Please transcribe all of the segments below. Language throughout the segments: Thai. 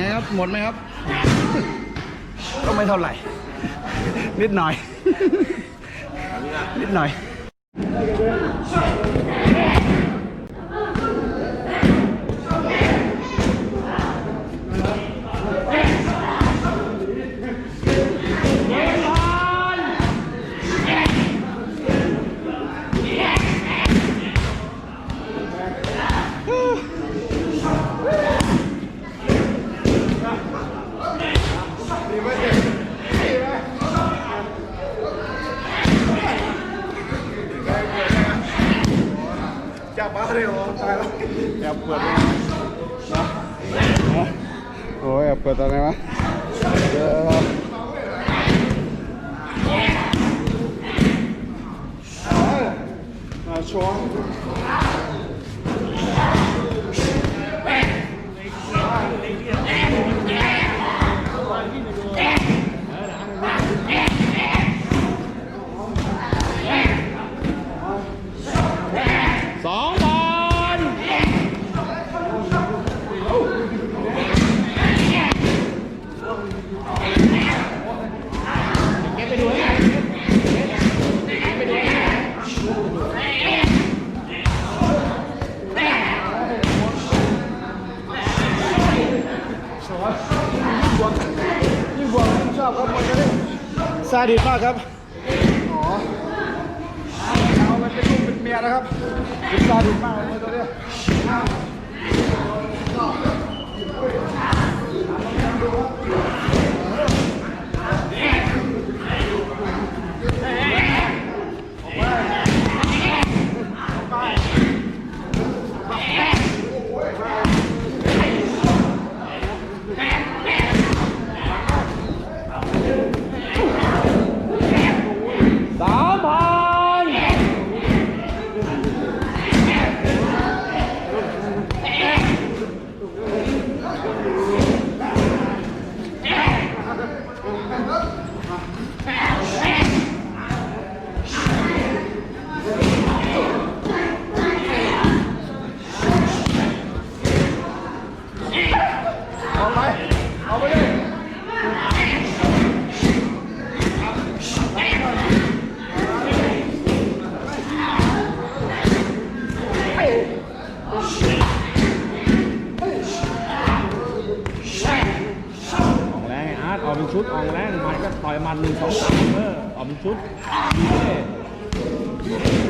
ไงครับ หมดไหมครับ ก็ไม่เท่าไหร่ นิดหน่อย นิดหน่อย แอบเปิดเลยโอ้ยแอบเปิดตอนไหนวะเดี๋ยวาช้อน ซาดิสมากครับเอานเป็นลูกเป็นเมียนะครับซาดิสมากเลยตัวนี้ครับ ดออกเป็นชุดออกแรงมันก็ต่อยมันหนึ่งสองสามเออออกเป็นชุดเ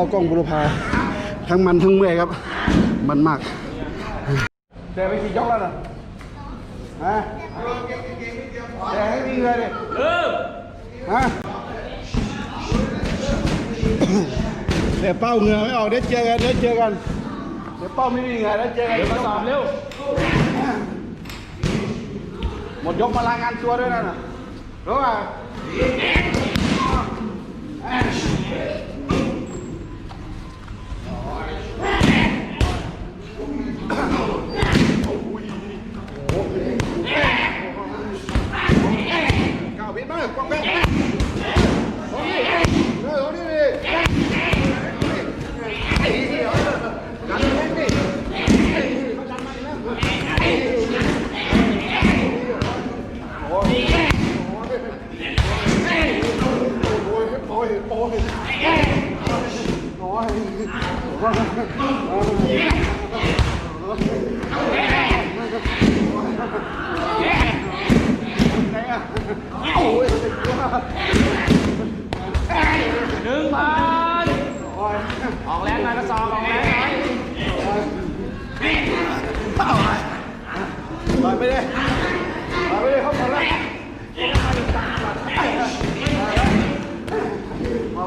อาเป่ากล้องบุรพาทั้งมันทั้งเมื่อยครับ มันมากแกไปกี่ยกแล้วน่ะฮะแกให้วิ่งเลยดิเออฮะเดี๋ยวเป้าเหงื่อไม่ออกเดี๋ยวเจอกันเดี๋ยวเจอกันเดี๋ยวเป้าไม่มีเหงื่อเดี๋ยวเจอกันเดี๋ยวมาสอบเร็วหมดยกมารายงานตัวด้วยนะน่ะรู้ป่ะ ก้าวบิดมากกว้างแป๊ะ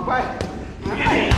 乖你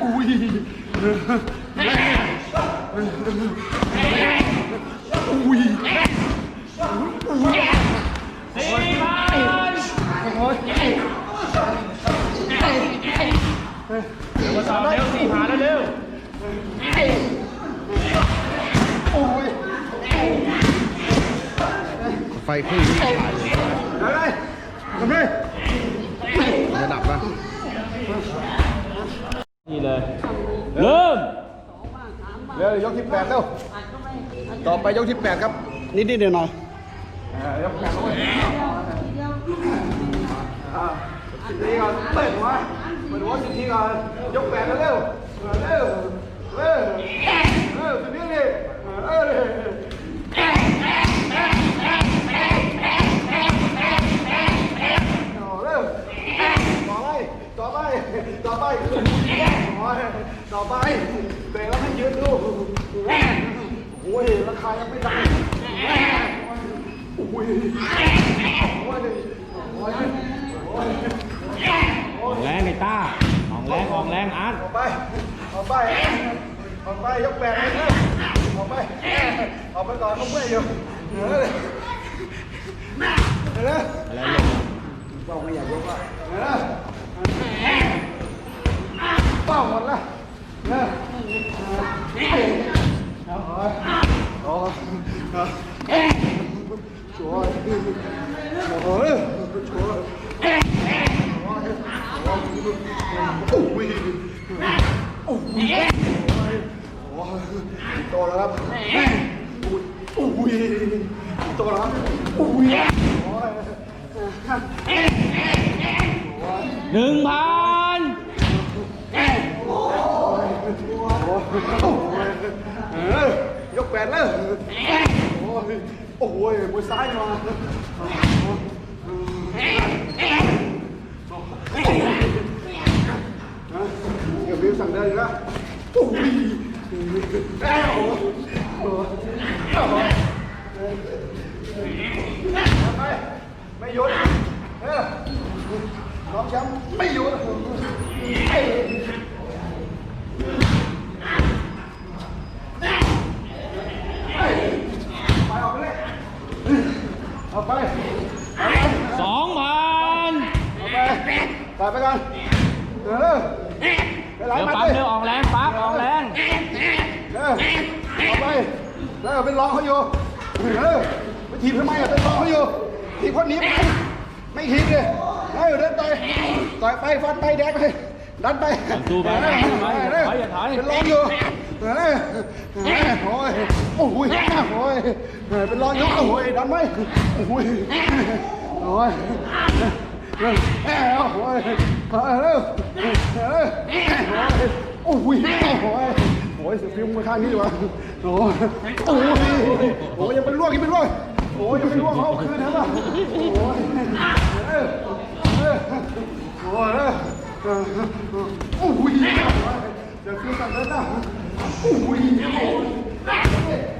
Ui! อุ้สี่เลี้ยวสี่พัแล้วเร็วไฟขึ้น ไปยกที่แปดครับนิดนิดหน่อยหน่อยยกแปดเลยสิบทีก่อนเปิดหัวเปิดวัวสิบทีก่อนยกแปดแล้วเร็วเร็วเร็วเร็วสิบที 좋 아. 좋 아. 오 이. 오 이. 떠 라. 오 이. 떠 라. 오 이. หนึ่งพัน แปดเล้วโอ้ยโอ้โหมวยซ้ายมาเดี๋ยววิวสั่งได้ยนะโอ้ยแอ้วไม่ไม่หยุดน้องแชมป์ไม่หยุดาไปสองพันไปไปกันเออไเดี๋ยปั๊บเดือยวออกแรงปั๊บออกแรงเออเอาไปเออเป็นรองเขาอยู่เออไปทีบทำไมอะเป็นรองเขาอยู่ทีคนนี้ไปไม่ทีเลยเออเดินต่อยต่อยไปฟันไปแดกไปดันไปสู้ไปสู้ไปถอยอย่าถอยเป็นรองอยู่ เฮ้ยเฮ้โอ้ยโอ้ยโอ้เป็นรอยยกโอ้ยดันไหมโอ้ยโอ้ยเร็วเร็วโอ้ยเร็วเร็วโอ้ยโอ้ยโอ้ยเสียฟิวมาข้างนี้ดีกว่าโอ้ยโอ้ยโอ้ยยังเป็นลวกยังเป็นลวกโอ้ยยังเป็นลวกเอาคืนทั้งนั้นโอ้ยเออเออโอ้ยเออโอ้ยเดี๋ยวฟิวตัดแล้วนะ 狐狸毛大队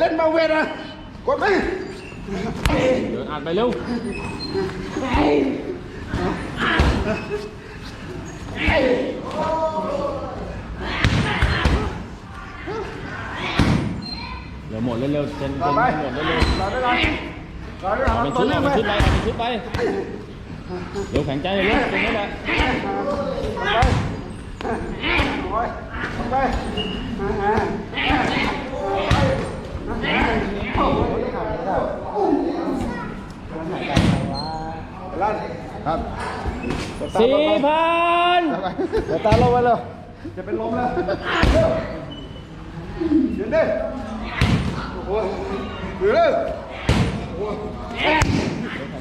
เล่นมาเวทอะกดไหมเดินอ่านไปเร็วเดี๋ยวหมดเร็วๆเจนเจนหมดเร็วๆรอได้รอรอปนชุดไปเป็นชุดไปเป็นชุดไปเดี๋ยวแข็งใจเร็วๆตรงนี้แหละไปไป ครับสี่พันเตาลงไปเลยจะเป็นลมแล้วเดี๋ยวเด้โอ้ยเดี๋ด้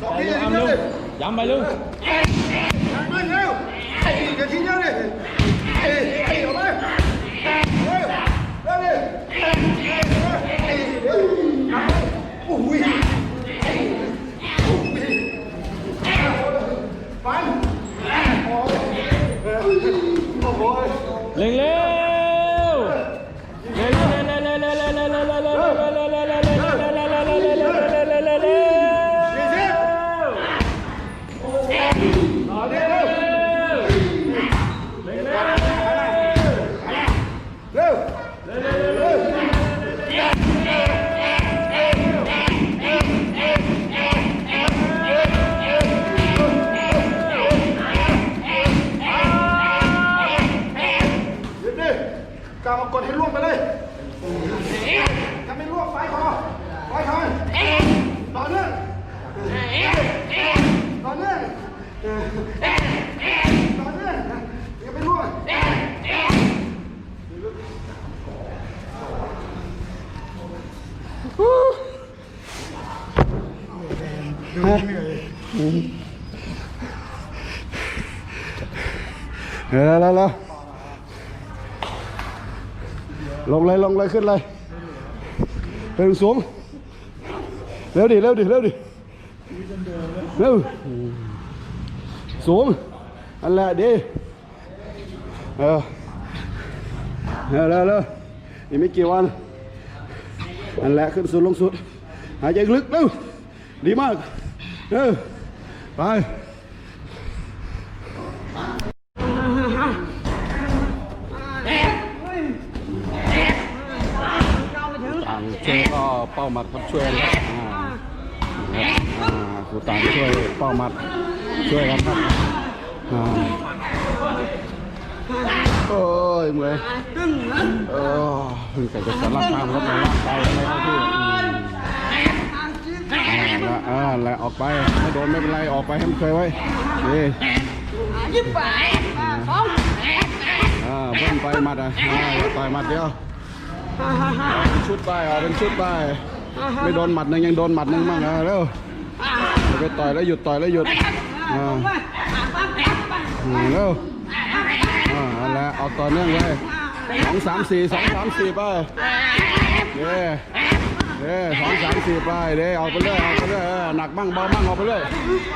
สองทีเลยวเไปลุง เลยขึ้นเลยเร็วสูงเร็วดิเร็วดิเร็วดิเร็วสูงอันแหละดีเออเร็วเร็วเร็วอีกไม่กี่วันอันแหละขึ้นสุดลงสุดหายใจลึกเร็วดีมากเร็วไป เป้ามัดครับช่วยนะครับอ่าครับอ่าครูต่างช่วยเป้ามัดช่วยกันครับอ่าโอ้ยเมื่อยเออเพิ่งแต่จะสารภาพครับในร่างกายไม่เข้าที่อืมอ่าแล้วอ่าแล้วออกไปไม่โดนไม่เป็นไรออกไปให้มันเคยไว้นี่ยี่สิบแปดสอง อ่าเพิ่มไปหมัดอะอ่าอย่าต่อยหมัดเดียว เป็นชุดไปเอาเป็นชุดไปไม่โดนหมัดหนึ่งยังโดนหมัดหนึ่งมั่งอะเร็วไปต่อยแล้วหยุดต่อยแล้วหยุดอ่าอืมเร็วอ่าเอาละเอาต่อเนื่องเลยสองสามสี่สองสามสี่ไปเด้เด้สองสามสี่ไปเด้เอาไปเรื่อยเอาไปเรื่อยหนักมั่งเบามั่งเอาไปเรื่อย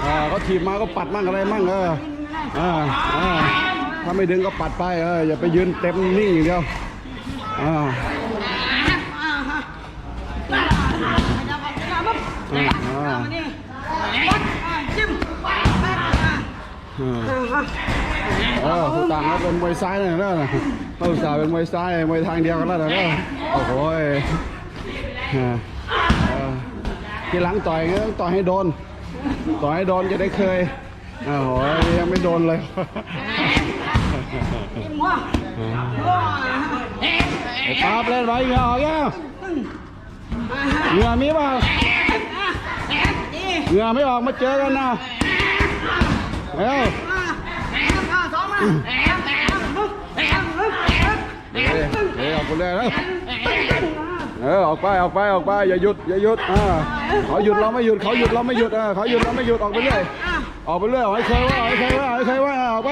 อ่าเขาถีบมาก็ปัดมั่งอะไรมั่งเอออ่าอ่าถ้าไม่ดึงก็ปัดไปเอออย่าไปยืนเต็มนิ่งอย่างเดียวอ่า อ่าอ่าจิ้มอ่าเออผู้ต่างก็เป็นมวยซ้ายนะนะเขาอุตส่าห์เป็นมวยซ้ายมวยทางเดียวกันแล้วนะโอ้โหยอ่าเออทีหลังต่อยก็ต้องต่อยให้โดน ต่อยให้โดนจะได้เคยโอ้โหยังไม่โดนเลยจิ้มหัวไอ้ป๊าบเล่นไว้เหงื่อออกยังเหงื่อมีเปล่า เหงื่อไม่ออกมาเจอกันนะเอ้าสองมาเอ้ยเอ้ยออกไปเลยแล้วเออออกไปออกไปออกไปอย่าหยุดอย่าหยุดอ่าเขาหยุดเราไม่หยุดเขาหยุดเราไม่หยุดอ่าเขาหยุดเราไม่หยุดออกไปเรื่อยออกไปเรื่อยให้เคยว่าให้เคยว่าให้เคยว่าออกไป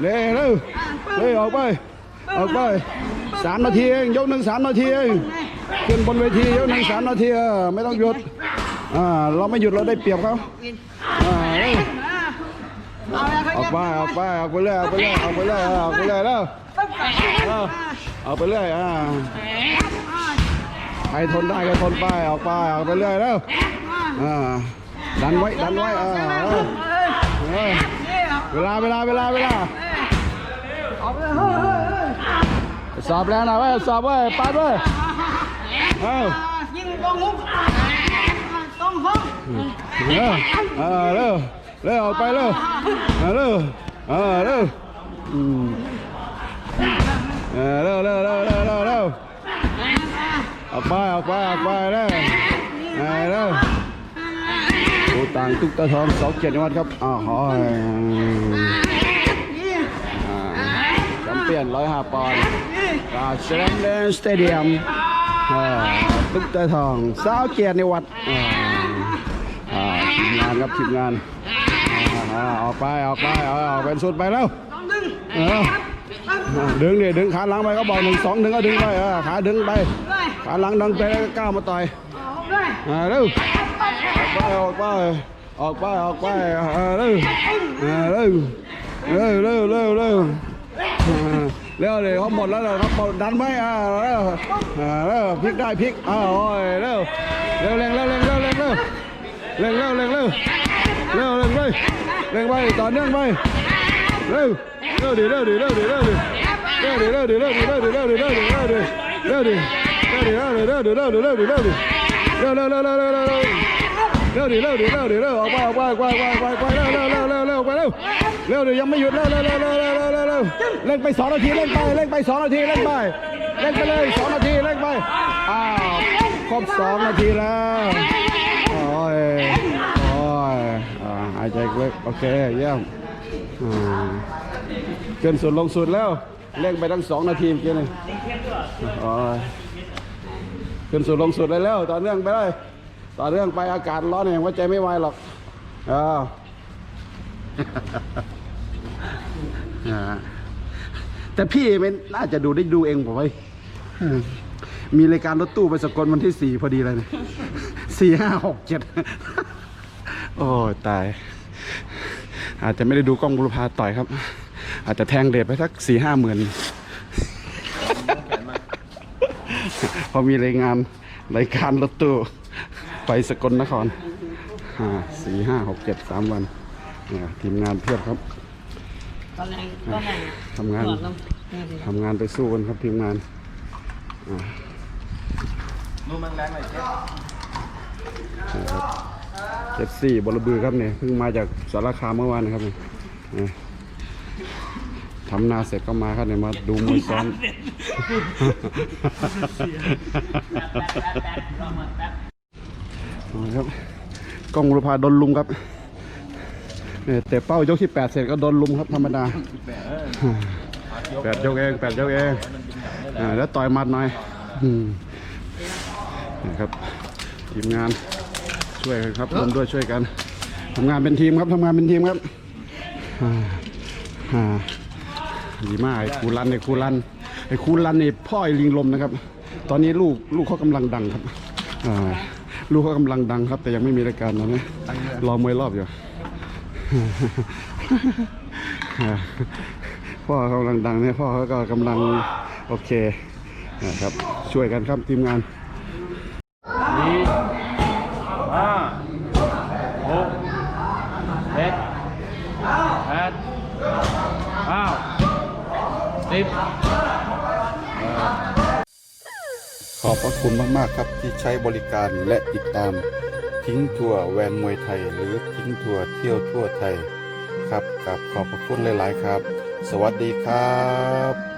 เร็วเร็วออกไปออกไปสามนาทีเองยกหนึ่งสามนาทีเองขึ้นบนเวทียกหนึ่งสามนาทีไม่ต้องหยุด อ่าเราไม่หยุดเราได้เปรียบเขาอ่าเร็วออกไปออกไปออกไปเรื่อยออกไปเรื่อยออกไปเรื่อยเออออกไปเรื่อยแล้วเออออกไปเรื่อยอ่าใครทนได้ก็ทนไปออกไปออกไปเรื่อยแล้วอ่าดันไว้ดันไว้อ่าเออเออเวลาเวลาเวลาเวลาสอบแล้วนะเว้ยสอบเว้ยปัดเว้ยเออยิงตรงหุบตรงห้อง เร็วเออเร็วเร็วออกไปเร็วเออเร็วเออเร็วอืมเออเร็วเร็วเร็วเร็วเร็วเร็วออกไปออกไปออกไปเร็วเออเร็วตูต่างตุ๊กตาทองสองเกียรติวัฒน์ครับอ้าวหอยอ่าแชมเปี้ยนร้อยห้าปอนด์จากเซเลนเดนสเตเดียมอ่า ตุ๊กตาทองสาวเกียรติวัฒน์อ่าอ่าทีมงานครับทีมงานออกไปออกไปออกเป็นสุดไปแล้วต้องดึงเดึงดิดึงขาหลังไปก็บอกหนึ่งสองดึงก็ดึงไปขาดึงไปขาหลังดึงไปแล้วก้าวมาต่อยเร็วออกไปออกไปออกไปออกไปเร็วเร็วเร็วเร็วเร็ว เร็วเลยเขาหมดแล้วเหรอครับดันไหมอ่าเร็วอ่าเร็วพลิกได้พลิกอ้าโอ้ยเร็วเร็วเร่งเร็วเร่งเร็วเร่งเร็วเร่งเร็วเร่งเร็วเร็วเร็วไปเร่งไปต่อเนื่องไปเร็วเร็วดิเร็วดิเร็วดิเร็วดิเร็วดิเร็วดิเร็วดิเร็วดิเร็วดิเร็วดิเร็วดิเร็วดิเร็วดิเร็วดิเร็วดิเร็วดิเร็วดิเร็วดิเร็วเร็วเร็วเร็วเร็วเร็วดิเร็วดิเร็วดิเร็ว เร็วดิเร็วดิเร็วดิเร็วออกไปออกไปไปไปไปเร็วเร็วเร็วเร็วเร็วไปเร็วเร็วดิยังไม่หยุดเร็วเร็วเร็วเร็วเร็วเร็วเร็วเล่นไปสองนาทีเล่นไปเล่นไปสองนาทีเล่นไปเล่นไปเลยสองนาทีเล่นไปอ้าวครบสองนาทีแล้วโอ้ยโอ้ยหายใจเล็กโอเคเยี่ยมเกินสุดลงสุดแล้วเล่นไปทั้งสองนาทีเมื่อกี้เลยอ้ยเกินสุดลงสุดเลยแล้วต่อเนื่องไปเลย ต่อเนื่องไปอากาศร้อนเนี่ยหัวใจไม่ไหวหรอกอ้าวอ่าแต่พี่เป็นน่าจะดูได้ดูเองผมไว้มีรายการรถตู้ไปสกลวันที่สี่พอดีเลยนะสี่ห้าหกเจ็ดโอ้ตาย อาจจะไม่ได้ดูกล้องบุรพาต่อยครับ อาจจะแทงเดทไปสักสี่ห้าหมื่นพอมีรายงานรายการรถตู้ ไปสกลนครสี่ห้าหกเจ็ดสามวันอ่าทีมงานเพียบครับตอนแรกตอนแรกทำงานหลอดลมนี่สิทำงานไปสู้กันครับทีมงานอ่ามือมังแรงหน่อยเจ๊นะครับเจ็ดสี่บลบือครับเนี่ยเพิ่งมาจากสารคามเมื่อวานนะครับเนี่ยเนี่ยทำนาเสร็จก็มาครับเนี่ยมาดูมวยซ้อม ครับกล้องบุรพาโดนลุมครับเนี่ยแต่เป้ายกที่แปดเสร็จก็โดนลุมครับธรรมดาแปดยกเองแปดยกเองอ่าแล้วต่อยหมัดหน่อยอืมนะครับทีมงานช่วยกันครับร่วมด้วยช่วยกันทำงานเป็นทีมครับทำงานเป็นทีมครับอ่าอ่าดีมากไอ้ครูรันไอ้ครูรันไอ้ครูรันนี่พ่อไอ้ลิงลมนะครับ ตอนนี้ลูกลูกเขากำลังดังครับอ่า ลูกเขากำลังดังครับ แต่ยังไม่มีรายการตอนนี้รอมวยรอบอยู่พ่อเขากำลังดังเนี่ยพ่อเขาก็กำลังโอเคนะครับช่วยกันครับทีมงาน สี่ห้าหกเจ็ดแปดเก้าสิบ ขอบพระ คุณมาก ๆ ครับที่ใช้บริการและติดตามทิ้งทัวร์แวนมวยไทย หรือทิ้งทัวร์เที่ยวทั่วไทยครับกับขอบพระคุณหลาย ๆ ครับ สวัสดีครับ